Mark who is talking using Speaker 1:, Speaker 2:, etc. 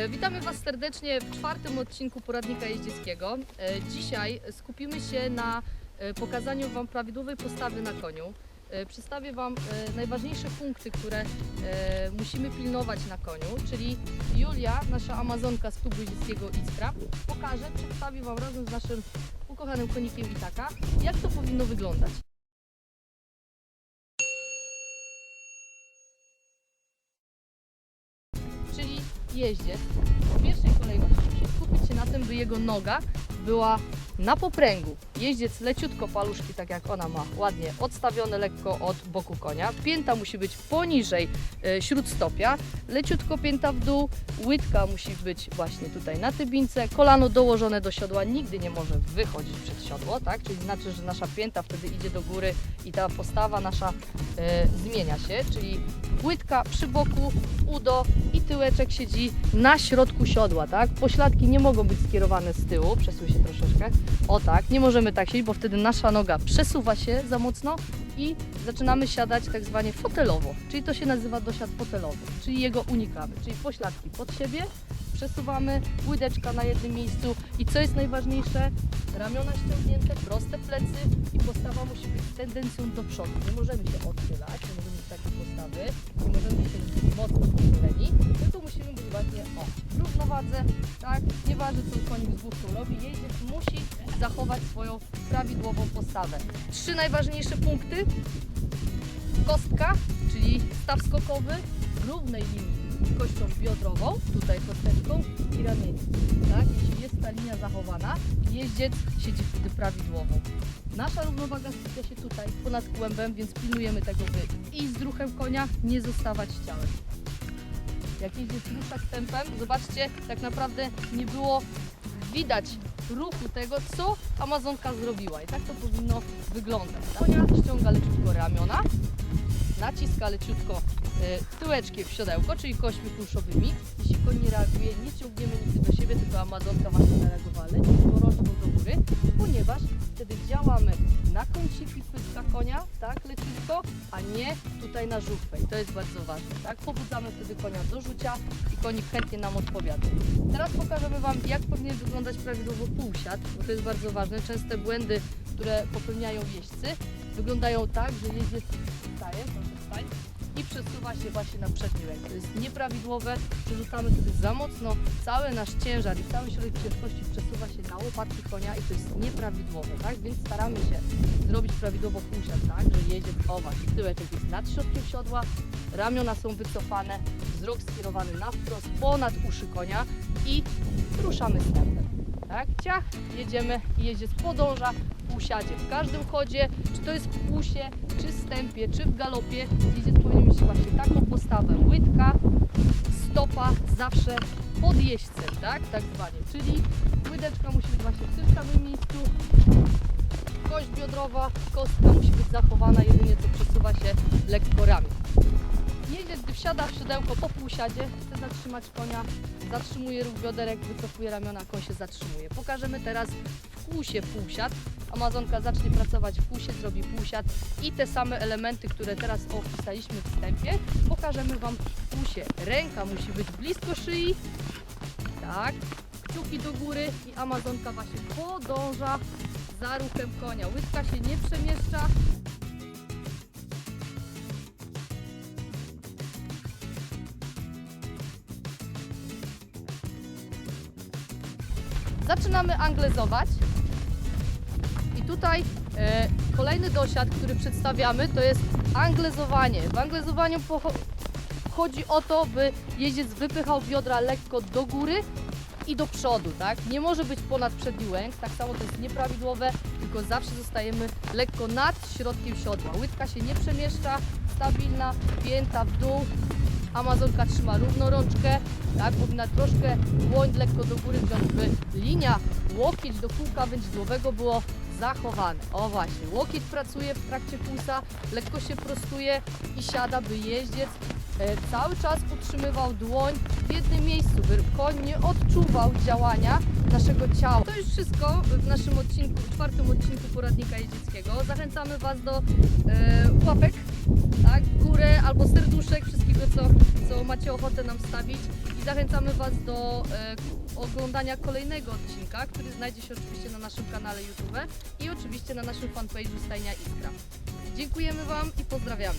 Speaker 1: E, Witamy Was serdecznie w czwartym odcinku poradnika jeździeckiego. E, Dzisiaj skupimy się na e, pokazaniu Wam prawidłowej postawy na koniu. Przedstawię Wam najważniejsze punkty, które musimy pilnować na koniu, czyli Julia, nasza Amazonka z klubu jeździeckiego Iskra, pokaże, przedstawi Wam razem z naszym ukochanym konikiem Itaka, jak to powinno wyglądać. Czyli jeździec w pierwszej kolejności musi skupić się na tym, by jego noga była na popręgu. Jeździec leciutko paluszki, tak jak ona ma, ładnie odstawione lekko od boku konia. Pięta musi być poniżej e, śródstopia, leciutko pięta w dół, łydka musi być właśnie tutaj na tybince, kolano dołożone do siodła nigdy nie może wychodzić przed siodło, tak? Czyli znaczy, że nasza pięta wtedy idzie do góry i ta postawa nasza e, zmienia się, czyli łydka przy boku, udo i tyłeczek siedzi na środku siodła, tak? Pośladki nie mogą być skierowane z tyłu, przesuń się troszeczkę. O tak, nie możemy tak siedzieć, bo wtedy nasza noga przesuwa się za mocno i zaczynamy siadać tak zwanie fotelowo, czyli to się nazywa dosiad fotelowy, czyli jego unikamy, czyli pośladki pod siebie, przesuwamy, łydeczka na jednym miejscu i co jest najważniejsze, ramiona ściągnięte, proste plecy i postawa musi być tendencją do przodu. Nie możemy się odchylać, nie możemy mieć takiej postawy, nie możemy się w równowadze, tak? Nieważne co konik z główką robi, jeździec musi zachować swoją prawidłową postawę. Trzy najważniejsze punkty. Kostka, czyli staw skokowy, równej linii kością biodrową, tutaj kosteczką i ramieniem. Tak? Jeśli jest ta linia zachowana, jeździec siedzi wtedy prawidłowo. Nasza równowaga skupia się tutaj ponad kłębem, więc pilnujemy tego, by i z ruchem konia nie zostawać ciałem. Jak jeździec rusza tempem, zobaczcie, tak naprawdę nie było widać ruchu tego, co Amazonka zrobiła. I tak to powinno wyglądać. Konia ściąga leciutko ramiona, naciska leciutko e, tyłeczkiem w siodełko, czyli kośćmi kulszowymi. Jeśli koń nie reaguje, nie ciągniemy nigdy do siebie, tylko Amazonka właśnie zareagowała leciutko rączką do góry, ponieważ wtedy działamy na kąciki pyska konia, tak, leciutko, a nie tutaj na żuchwę. I to jest bardzo ważne, tak? Pobudzamy wtedy konia do rzucia i konik chętnie nam odpowiada. Teraz pokażemy Wam, jak powinien wyglądać prawidłowo półsiad, bo to jest bardzo ważne. Częste błędy, które popełniają jeźdźcy, wyglądają tak, że jeździec staje, proszę wstań, i przesuwa się właśnie na przedni rękę. To jest nieprawidłowe, przerzucamy wtedy za mocno, cały nasz ciężar i cały środek ciężkości przesuwa się na łopatki konia i to jest nieprawidłowe, tak? Więc staramy się zrobić prawidłowo półsiad, tak? Że jedzie o właśnie, tyłeczek jest nad środkiem siodła, ramiona są wycofane, wzrok skierowany na wprost, ponad uszy konia i ruszamy stępem. Tak? Ciach, jedziemy i jeździec podąża w półsiadzie. W każdym chodzie, czy to jest w półsie, czy stępie, czy w galopie, jeździec powinien mieć właśnie taką postawę. Łydka, stopa zawsze pod jeźdźcem, tak? Tak zwanie. Czyli łydeczka musi być właśnie w tym samym miejscu, kość biodrowa, kostka musi być zachowana, jedynie co przesuwa się lekko ramię. Gdy wsiada w siodełko po półsiadzie, chce zatrzymać konia, zatrzymuje ruch bioderek, wycofuje ramiona, koń się zatrzymuje. Pokażemy teraz w kłusie półsiad. Amazonka zacznie pracować w kłusie, zrobi półsiad i te same elementy, które teraz opisaliśmy w wstępie, pokażemy Wam w kłusie. Ręka musi być blisko szyi, tak, kciuki do góry i Amazonka właśnie podąża za ruchem konia. Łydka się nie przemieszcza, Zaczynamy anglezować. I tutaj e, kolejny dosiad, który przedstawiamy, to jest anglezowanie. W anglezowaniu chodzi o to, by jeździec wypychał biodra lekko do góry i do przodu, tak? Nie może być ponad przedni łęk, tak samo to jest nieprawidłowe, tylko zawsze zostajemy lekko nad środkiem siodła. Łydka się nie przemieszcza, stabilna, pięta w dół, Amazonka trzyma równo rączkę, tak, powinna troszkę dłoń lekko do góry wziąć, by linia łokieć do kółka wędzidłowego było zachowane. O właśnie, łokieć pracuje w trakcie pulsa, lekko się prostuje i siada, by jeździec e, cały czas utrzymywał dłoń w jednym miejscu, by koń nie odczuwał działania naszego ciała. To już wszystko w naszym odcinku, czwartym odcinku poradnika jeździeckiego. Zachęcamy Was do e, łapek tak, górę albo serduszek, wszystkiego co, co macie ochotę nam wstawić i zachęcamy Was do e, oglądania kolejnego odcinka, który znajdzie się oczywiście na naszym kanale YouTube i oczywiście na naszym fanpage'u Stajnia Iskra. Dziękujemy Wam i pozdrawiamy.